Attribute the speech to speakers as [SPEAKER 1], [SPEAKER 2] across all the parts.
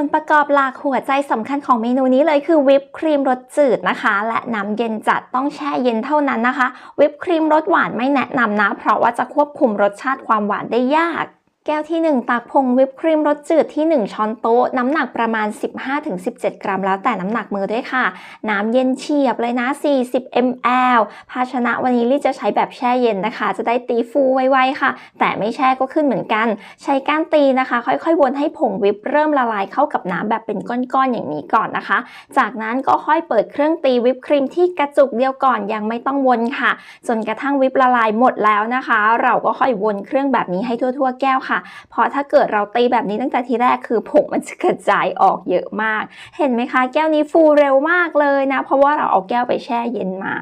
[SPEAKER 1] วนประกอบหลักหัวใจสำคัญของเมนูนี้เลยคือวิปครีมรสจืดนะคะ และน้ำเย็นจัดต้องแช่เย็นเท่านั้นนะคะ วิปครีมรสหวานไม่แนะนำนะ เพราะว่าจะควบคุมรสชาติความหวานได้ยาก แก้วที่ 1 ตักผงวิปครีมรสจืดที่ 1 ช้อนโต๊ะ น้ำหนักประมาณ 15-17 กรัม แล้วแต่น้ำหนักมือด้วยค่ะ น้ำเย็นเฉียบเลยนะ 40 ml ภาชนะวันนี้ลี่จะใช้แบบแช่เย็นนะคะ จะได้ตีฟูไวๆค่ะ แต่ไม่แช่ก็ขึ้นเหมือนกัน ใช้ก้านตีนะคะ ค่อยๆ วนให้ผงวิปเริ่มละลายเข้ากับน้ำแบบเป็นก้อนๆอย่างนี้ก่อนนะคะ จากนั้นก็ค่อยเปิดเครื่องตีวิปครีมที่กระจุกเดียวก่อนยังไม่ต้องวนค่ะ จนกระทั่งวิปละลายหมดแล้วนะคะ เราก็ค่อยวนเครื่องแบบนี้ให้ทั่ว ๆ แก้วค่ะเพราะถ้าเกิดเราตีแบบนี้ตั้งแต่ทีแรกคือผงมันจะกระจายออกเยอะมาก เห็นไหมคะ แก้วนี้ฟูเร็วมากเลยนะ เพราะว่าเราเอาแก้วไปแช่เย็นมา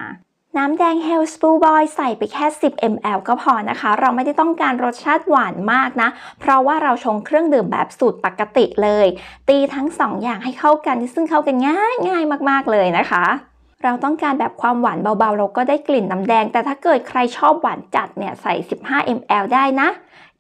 [SPEAKER 1] น้ำแดง h e l l s p o o Boy ใส่ไปแค่ 10 ml ก็พอนะคะ เราไม่ได้ต้องการรสชาติหวานมากนะ เพราะว่าเราชงเครื่องดื่มแบบสูตรปกติเลย ตีทั้ง 2 อย่างให้เข้ากัน ซึ่งเข้ากันง่ายง่ายมาก ๆ เลยนะคะ เราต้องการแบบความหวานเบา ๆ เราก็ได้กลิ่นน้ำแดง แต่ถ้าเกิดใครชอบหวานจัดเนี่ยใส่ 15 ml ได้นะ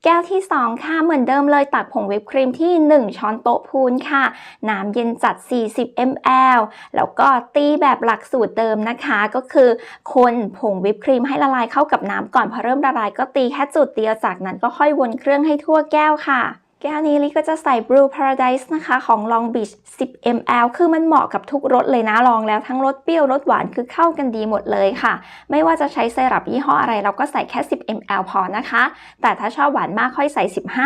[SPEAKER 1] แก้วที่ 2 ค่ะ เหมือนเดิมเลยตักผงวิปครีมที่ 1 ช้อนโต๊ะพูนค่ะ น้ำเย็นจัด 40 ml แล้วก็ตีแบบหลักสูตรเดิมนะคะ ก็คือคนผงวิปครีมให้ละลายเข้ากับน้ำก่อนพอเริ่มละลายก็ตีแค่จุดเดียวจากนั้นก็ค่อยวนเครื่องให้ทั่วแก้วค่ะ แก้วนี้ลิก็จะใส่ Blue Paradise นะคะ ของ Long Beach 10 ml คือมันเหมาะกับทุกรสเลยนะ ลองแล้วทั้งรสเปรี้ยวรสหวานคือเข้ากันดีหมดเลยค่ะ ไม่ว่าจะใช้ไซรัปยี่ห้ออะไร เราก็ใส่แค่ 10 ml พอนะคะ แต่ถ้าชอบหวานมากค่อยใส่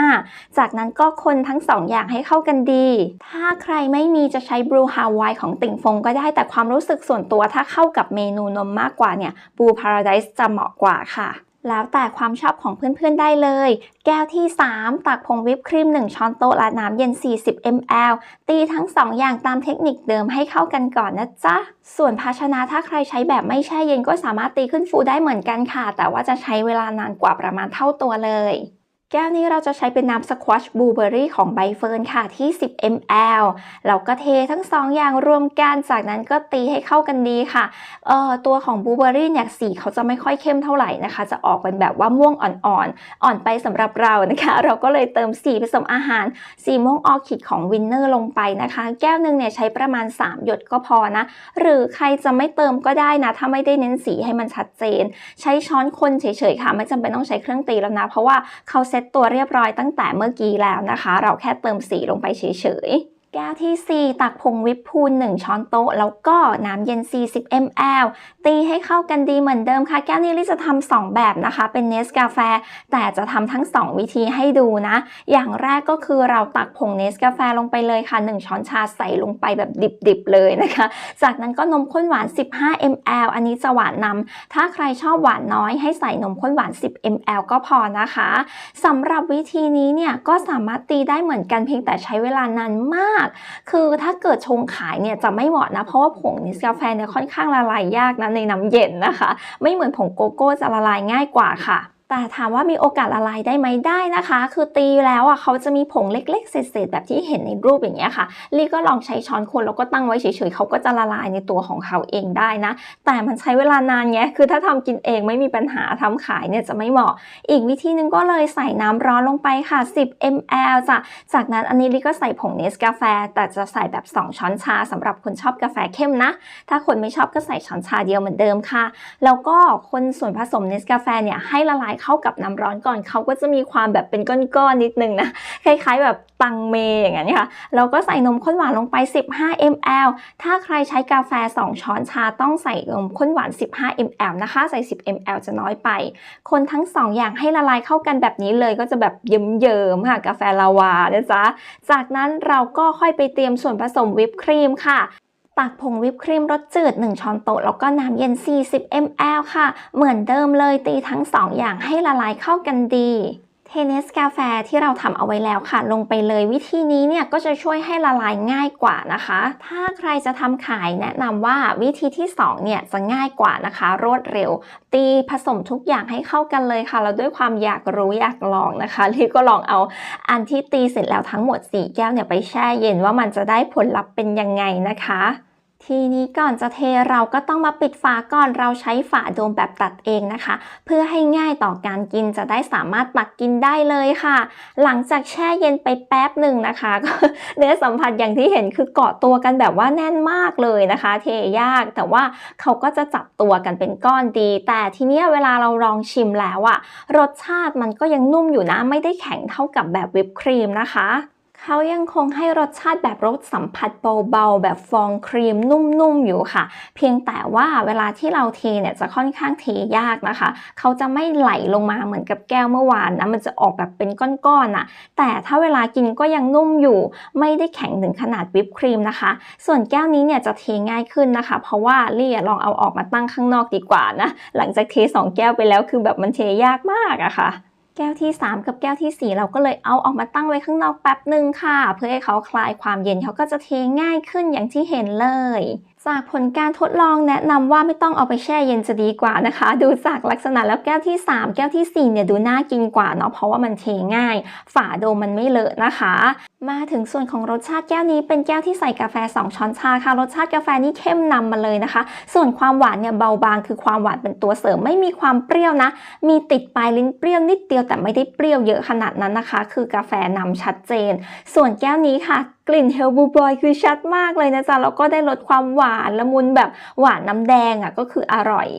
[SPEAKER 1] 15 จากนั้นก็คนทั้ง 2 อย่างให้เข้ากันดี ถ้าใครไม่มีจะใช้ Blue Hawaii ของติ่งฟงก็ได้ แต่ความรู้สึกส่วนตัวถ้าเข้ากับเมนูนมมากกว่าเนี่ย Blue Paradise จะเหมาะกว่าค่ะ แล้วแต่ความชอบของเพื่อนๆได้เลย แก้วที่ 3 ตักผงวิปครีม 1 ช้อนโต๊ะและน้ำเย็น 40 ml ตีทั้ง 2 อย่างตามเทคนิคเดิมให้เข้ากันก่อนนะจ๊ะ ส่วนภาชนะถ้าใครใช้แบบไม่แช่เย็นก็สามารถตีขึ้นฟูได้เหมือนกันค่ะ แต่ว่าจะใช้เวลานานกว่าประมาณเท่าตัวเลย แก้วนี้เราจะใช้เป็นน้ำสควอชบลูเบอร์รี่ของใบเฟิร์นค่ะที่ 10 ml เราก็เททั้ง 2 อย่างรวมกัน จากนั้นก็ตีให้เข้ากันดีค่ะเอ่อตัวของบลูเบอร์รี่เนี่ยสีเขาจะไม่ค่อยเข้มเท่าไหร่นะคะ จะออกเป็นแบบว่าม่วงอ่อนๆ อ่อนไปสำหรับเรานะคะ เราก็เลยเติมสีผสมอาหารสีม่วงออคิดของวินเนอร์ลงไปนะคะ แก้วหนึ่งเนี่ยใช้ประมาณ 3 หยดก็พอนะ หรือใครจะไม่เติมก็ได้นะ ถ้าไม่ได้เน้นสีให้มันชัดเจน ใช้ช้อนคนเฉยๆค่ะ ไม่จำเป็นต้องใช้เครื่องตีแล้วนะ เพราะว่าเขาเซ็ตตัวเรียบร้อยตั้งแต่เมื่อกี้แล้วนะคะ เราแค่เติมสีลงไปเฉยๆ แก้วที่ 4 ตักผงวิปพูน 1 ช้อนโต๊ะ แล้วก็น้ำเย็น 40 ml ตีให้เข้ากันดีเหมือนเดิมค่ะ แก้วนี้ลิจะทำ2แบบนะคะ เป็นเนสกาแฟ แต่จะทำทั้ง 2 วิธีให้ดูนะ อย่างแรกก็คือเราตักผงเนสกาแฟลงไปเลยค่ะ 1 ช้อนชาใส่ลงไปแบบดิบๆเลยนะคะ จากนั้นก็นมข้นหวาน 15 ml อันนี้จะหวานนำถ้าใครชอบหวานน้อยให้ใส่นมข้นหวาน 10 ml ก็พอนะคะสำหรับวิธีนี้เนี่ยก็สามารถตีได้เหมือนกันเพียงแต่ใช้เวลานานมากคือถ้าเกิดชงขายเนี่ยจะไม่เหมาะนะ เพราะว่าผงนิสกาแฟเนี่ยค่อนข้างละลายยากนะในน้ำเย็นนะคะ ไม่เหมือนผงโกโก้จะละลายง่ายกว่าค่ะ แต่ถามว่ามีโอกาสละลายได้ไหมได้นะคะ คือตีแล้วอะเขาจะมีผงเล็กๆเศษๆแบบที่เห็นในรูปอย่างเงี้ยค่ะลี่ก็ลองใช้ช้อนคนแล้วก็ตั้งไว้เฉยๆเขาก็จะละลายในตัวของเขาเองได้นะ แต่มันใช้เวลานานไงคือถ้าทำกินเองไม่มีปัญหาทำขายเนี่ยจะไม่เหมาะ อีกวิธีหนึงก็เลยใส่น้ำร้อนลงไปค่ะ 10 ml จ้ะจากนั้นอันนี้ลิก็ใส่ผงเนสกาแฟ แต่จะใส่แบบ 2 ช้อนชาสำหรับคนชอบกาแฟเข้มนะ ถ้าคนไม่ชอบก็ใส่ช้อนชาเดียวเหมือนเดิมค่ะ แล้วก็คนส่วนผสมเนสกาแฟเนี่ยให้ละลายเข้ากับน้ำร้อนก่อนเขาก็จะมีความแบบเป็นก้อนๆนิดนึงนะคล้ายๆ แบบตังเมอย่างนั้นค่ะแล้วก็ใส่นมข้นหวานลงไป 15 ml ถ้าใครใช้กาแฟ 2 ช้อนชาต้องใส่นมข้นหวาน 15 ml นะคะ ใส่ 10 ml จะน้อยไป คนทั้ง 2 อย่างให้ละลายเข้ากันแบบนี้เลยก็จะแบบเยิ้มๆค่ะกาแฟลาวานะจ๊ะจากนั้นเราก็ค่อยไปเตรียมส่วนผสมวิปครีมค่ะ ตักผงวิปครีมรสจืด 1 ช้อนโต๊ะแล้วก็น้ำเย็น 40 ml ค่ะ เหมือนเดิมเลยตีทั้ง 2 อย่างให้ละลายเข้ากันดี เทเนสกาแฟที่เราทำเอาไว้แล้วค่ะ ลงไปเลยวิธีนี้เนี่ยก็จะช่วยให้ละลายง่ายกว่านะคะ ถ้าใครจะทำขายแนะนำว่าวิธีที่2เนี่ยจะง่ายกว่านะคะ รวดเร็ว ตีผสมทุกอย่างให้เข้ากันเลยค่ะ แล้วด้วยความอยากรู้อยากลองนะคะลีก็ลองเอาอันที่ตีเสร็จแล้วทั้งหมด 4 แก้วเนี่ยไปแช่เย็นว่ามันจะได้ผลลัพธ์เป็นยังไงนะคะ ทีนี้ก่อนจะเทเราก็ต้องมาปิดฝาก่อนเราใช้ฝาโดมแบบตัดเองนะคะ เพื่อให้ง่ายต่อการกินจะได้สามารถตักกินได้เลยค่ะ หลังจากแช่เย็นไปแป๊บหนึ่งนะคะก็เนื้อสัมผัสอย่างที่เห็นคือเกาะตัวกันแบบว่าแน่นมากเลยนะคะ เทยากแต่ว่าเขาก็จะจับตัวกันเป็นก้อนดี แต่ทีนี้เวลาเราลองชิมแล้วอะรสชาติมันก็ยังนุ่มอยู่นะไม่ได้แข็งเท่ากับแบบวิปครีมนะคะ เขายังคงให้รสชาติแบบรสสัมผัสเบาๆ แบบฟองครีมนุ่มๆอยู่ค่ะ เพียงแต่ว่าเวลาที่เราเทเนี่ยจะค่อนข้างเทยากนะคะ เขาจะไม่ไหลลงมาเหมือนกับแก้วเมื่อวานนะ มันจะออกแบบเป็นก้อนๆน่ะ แต่ถ้าเวลากินก็ยังนุ่มอยู่ ไม่ได้แข็งถึงขนาดวิปครีมนะคะ ส่วนแก้วนี้เนี่ยจะเทง่ายขึ้นนะคะ เพราะว่าลี่ลองเอาออกมาตั้งข้างนอกดีกว่านะ หลังจากเทสองแก้วไปแล้วคือแบบมันเทยากมากอะค่ะ แก้วที่ 3 กับแก้วทีสี่ 4 เราก็เลยเอาออกมาตั้งไว้ข้างนอกแป๊บหนึ่งค่ะ เพื่อให้เขาคลายความเย็นเขาก็จะเทง่ายขึ้นอย่างที่เห็นเลย จากผลการทดลองแนะนำว่าไม่ต้องเอาไปแช่เย็นจะดีกว่านะคะ ดูจากลักษณะแล้วแก้วที่ 3 แก้วทีสี่4 เนี่ยดูน่ากินกว่าเนาะเพราะว่ามันเทง่าย ฝาโดมมันไม่เลอะนะคะ มาถึงส่วนของรสชาติแก้วนี้เป็นแก้วที่ใส่กาแฟ 2 ช้อนชาค่ะ รสชาติกาแฟนี่เข้มนำมาเลยนะคะ ส่วนความหวานเนี่ยเบาบางคือความหวานเป็นตัวเสริมไม่มีความเปรี้ยวนะ มีติดปลายลิ้นเปรี้ยวนิดเดียวแต่ไม่ได้เปรี้ยวเยอะขนาดนั้นนะคะ คือกาแฟนำชัดเจน ส่วนแก้วนี้ค่ะกลิ่นเฮลบูบอยคือชัดมากเลยนะจ๊ะแล้วก็ได้ลดความหวานละมุนแบบหวานน้ำแดงอะก็คืออร่อย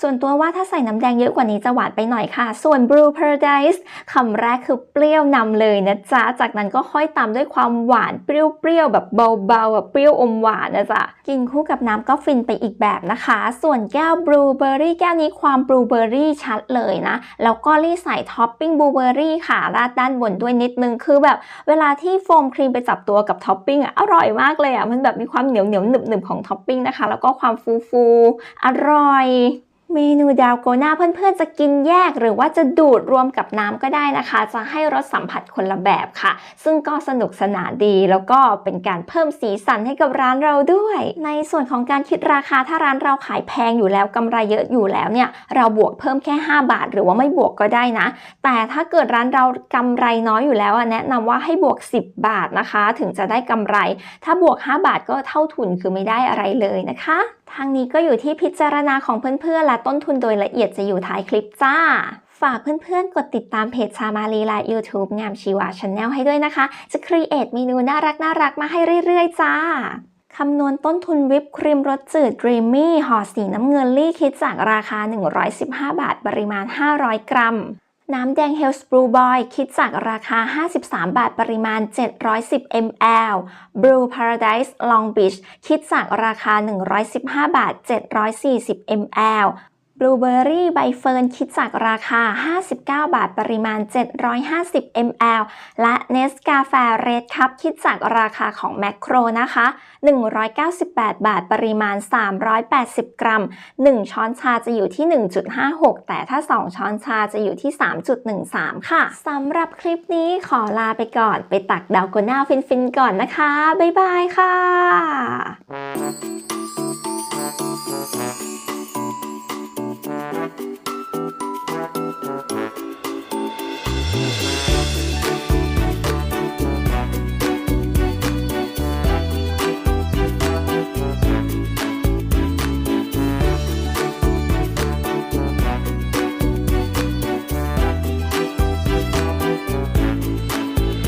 [SPEAKER 1] ส่วนตัวว่าถ้าใส่น้ำแดงเยอะกว่านี้จะหวานไปหน่อยค่ะ ส่วน Brew Paradise คำแรกคือเปรี้ยวนำเลยนะจ๊ะ จากนั้นก็ค่อยตามด้วยความหวานเปรี้ยวๆแบบเบาๆแบบเปรี้ยวอมหวานนะจ๊ะ กินคู่กับน้ำก็ฟินไปอีกแบบนะคะ ส่วนแก้ว Blueberry แก้วนี้ความ Blueberry ชัดเลยนะ แล้วก็รีใส่ท็อปปิ้ง Blueberry ค่ะ ราดด้านบนด้วยนิดนึง คือแบบเวลาที่โฟมครีมไปจับตัวกับท็อปปิ้งอะ อร่อยมากเลยอะ มันแบบมีความเหนียวเหนียวหนึบหนึบของท็อปปิ้งนะคะ แล้วก็ความฟูฟูอร่อย เมนูดาวโกนาเพื่อนๆ จะกินแยกหรือว่าจะดูดรวมกับน้ำก็ได้นะคะ จะให้รสสัมผัสคนละแบบค่ะ ซึ่งก็สนุกสนานดีแล้วก็เป็นการเพิ่มสีสันให้กับร้านเราด้วย ในส่วนของการคิดราคาถ้าร้านเราขายแพงอยู่แล้วกำไรเยอะอยู่แล้วเนี่ย เราบวกเพิ่มแค่ 5 บาท หรือว่าไม่บวกก็ได้นะ แต่ถ้าเกิดร้านเรากำไรน้อยอยู่แล้วแนะนำว่าให้บวก 10 บาทนะคะ ถึงจะได้กำไร ถ้าบวก 5 บาทก็เท่าทุนคือไม่ได้อะไรเลยนะคะ ทางนี้ก็อยู่ที่พิจารณาของเพื่อนๆ และต้นทุนโดยละเอียดจะอยู่ท้ายคลิปจ้า ฝากเพื่อนๆ กดติดตามเพจชามาลีและ YouTube งามชีวาชาแนลให้ด้วยนะคะ จะครีเอทเมนูน่ารักน่ารักมาให้เรื่อยๆ จ้าคำนวณต้นทุนวิปครีมรสจืด Dreamy ห่อสีน้ำเงินลี่คิดจากราคา 115 บาท ปริมาณ 500 กรัม น้ำแดงเฮลส์บรูบอยคิดจากราคา 53 บาทปริมาณ 710 ml Blue Paradise Long Beach คิดจากราคา 115 บาท 740 ml Blueberry ใบเฟิร์นคิดจากราคา 59 บาทปริมาณ 750 ml และ Nescafe Red Cup คิดจากราคาของ Macro นะคะ 198 บาทปริมาณ 380 กรัม 1 ช้อนชาจะอยู่ที่ 1.56 แต่ถ้า 2 ช้อนชาจะอยู่ที่ 3.13 ค่ะ สำหรับคลิปนี้ขอลาไปก่อน ไปตักดาวโกน่าฟินๆก่อนนะคะ บ๊ายบายค่ะ